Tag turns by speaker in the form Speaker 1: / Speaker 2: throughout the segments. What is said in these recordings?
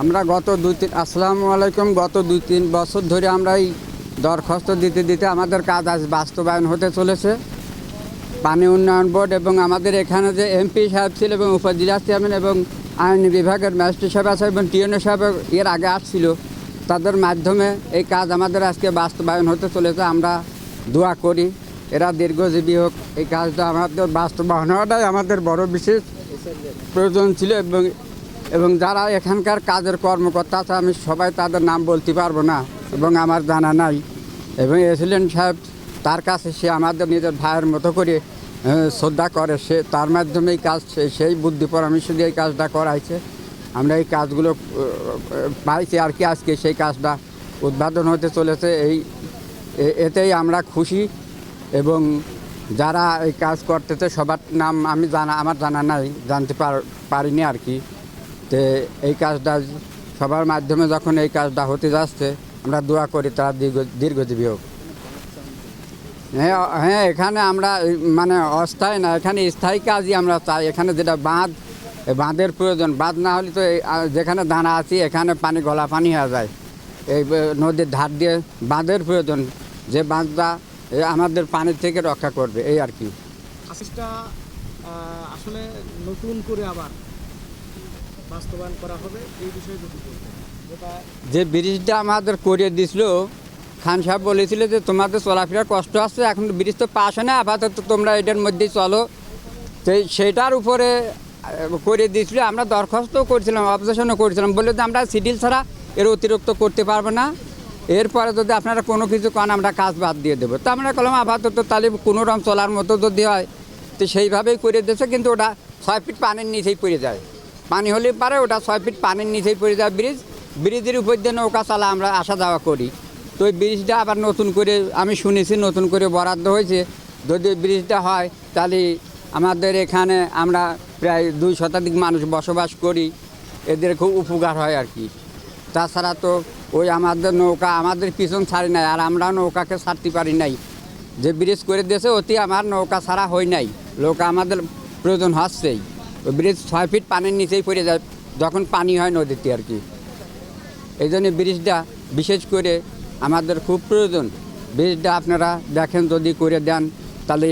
Speaker 1: আমরা গত দুই তিন আসসালামু আলাইকুম। গত দুই তিন বছর ধরে আমরা এই দরখাস্ত দিতে দিতে আমাদের কাজ আজ বাস্তবায়ন হতে চলেছে। পানি উন্নয়ন বোর্ড এবং আমাদের এখানে যে এমপি সাহেব ছিল এবং উপজেলা চেয়ারম্যান এবং আইন বিভাগের ম্যাজিস্ট্রেট সাহেব আছে এবং টিএনও সাহেব এর আগে আসছিল। তাদের মাধ্যমে এই কাজ আমাদের আজকে বাস্তবায়ন হতে চলেছে। আমরা দোয়া করি, এরা দীর্ঘজীবী হোক। এই কাজটা আমাদের বাস্তবায়ন হওয়াটাই আমাদের বড় বিশেষ প্রয়োজন ছিল এবং এবং যারা এখানকার কাজের কর্মকর্তা আছে, আমি সবাই তাদের নাম বলতে পারব না এবং আমার জানা নাই। এবং এসিলেন্ট সাহেব, তার কাছে সে আমাদের নিজের ভাইয়ের মতো করে শ্রদ্ধা করে। সে, তার মাধ্যমে এই কাজ সেই বুদ্ধি পরামর্শ দিয়ে এই কাজটা করাইছে। আমরা এই কাজগুলো পাইছি আর কি আজকে সেই কাজটা উদ্বোধন হতে চলেছে। এই এতেই আমরা খুশি এবং যারা এই কাজ করতেছে, সবার নাম আমি জানা, আমার জানা নাই, জানতে পার- পারিনি আর কি। তো এই কাজটা সবার মাধ্যমে যখন এই কাজটা হতে যাচ্ছে, আমরা দোয়া করি তারা দীর্ঘ, দীর্ঘজীবী হোক। হ্যাঁ হ্যাঁ এখানে আমরা মানে অস্থায়ী না, এখানে স্থায়ী কাজই আমরা চাই। এখানে যেটা বাঁধ বাঁধের প্রয়োজন, বাঁধ না হলে তো যেখানে দানা আছি, এখানে পানি, গলা পানি হয়ে যায়। এই নদীর ধার দিয়ে বাঁধের প্রয়োজন, যে বাঁধটা আমাদের পানির থেকে রক্ষা করবে, এই আর কি।
Speaker 2: আসলে নতুন করে আবার বাস্তবায়ন করা হবে, এই বিষয়ে যদি
Speaker 1: যে ব্রিজটা আমাদের করিয়ে দিছিল, খান সাহেব বলেছিল যে তোমাদের চলাফেরার কষ্ট আছে, এখন ব্রিজ তো পাশ হয় না, আপাতত তোমরা এটার মধ্যেই চলো। তো সেটার উপরে করে দিয়েছিল, আমরা দরখাস্তও করেছিলাম অবজেশনও করেছিলাম বলে যে আমরা সিডিল ছাড়া এর অতিরিক্ত করতে পারব না। এরপরে যদি আপনারা কোনো কিছু কন, আমরা কাজ বাদ দিয়ে দেবো। তো আমরা কলম, আপাতত তাহলে কোনো রকম চলার মতো যদি হয়, তো সেইভাবেই করে দিয়েছে, কিন্তু ওটা ছয় ফিট পানির নিচেই পড়ে যায়। পানি হলে পারে, ওটা ছয় ফিট পানির নিচেই পড়ে যায় ব্রিজ। ব্রিজের উপর দিয়ে নৌকা চালা আমরা আসা যাওয়া করি। তো ওই ব্রিজটা আবার নতুন করে, আমি শুনেছি নতুন করে বরাদ্দ হয়েছে। যদি ব্রিজটা হয়, তাহলে আমাদের এখানে আমরা প্রায় দুই শতাধিক মানুষ বসবাস করি। এদের খুব উপকার হয় আর কি। তাছাড়া তো ওই আমাদের নৌকা আমাদের পিছন ছাড়ি নাই, আর আমরা নৌকাকে ছাড়তে পারি নাই। যে ব্রিজ করে দিয়েছে, অতি আমার নৌকা ছাড়া হয় নাই। নৌকা আমাদের প্রয়োজন হচ্ছেই। ওই ব্রিজ ছয় ফিট পানির নিচেই পড়ে যায়, যখন পানি হয় নদীতে আর কি। এই জন্য ব্রিজটা বিশেষ করে আমাদের খুব প্রয়োজন। ব্রিজটা আপনারা দেখেন, যদি করে দেন, তাহলে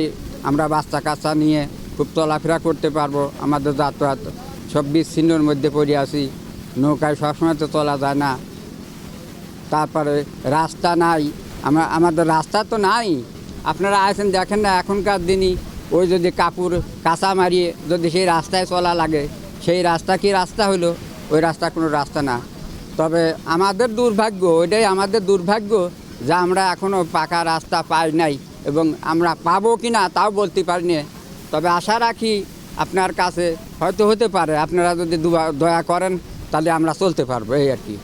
Speaker 1: আমরা বাচ্চা কাচ্চা নিয়ে খুব চলাফেরা করতে পারব। আমাদের যাতায়াত সব বিচ্ছিন্নর মধ্যে পড়ে আসি নৌকায় সবসময় তো চলা যায় না। তারপরে রাস্তা নাই। আমরা আমাদের রাস্তা তো নাই। আপনারা আছেন দেখেন না এখনকার দিনই ওই যদি কাপড় কাঁচা মারিয়ে যদি সেই রাস্তায় চলা লাগে, সেই রাস্তা কি রাস্তা হলো ওই রাস্তা কোনো রাস্তা না। তবে আমাদের দুর্ভাগ্য, ওইটাই আমাদের দুর্ভাগ্য যে আমরা এখনও পাকা রাস্তা পাই নাই এবং আমরা পাবো কি না তাও বলতে পারি না তবে আশা রাখি আপনার কাছে হয়তো হতে পারে। আপনারা যদি দয়া করেন, তাহলে আমরা চলতে পারব, এই আর কি।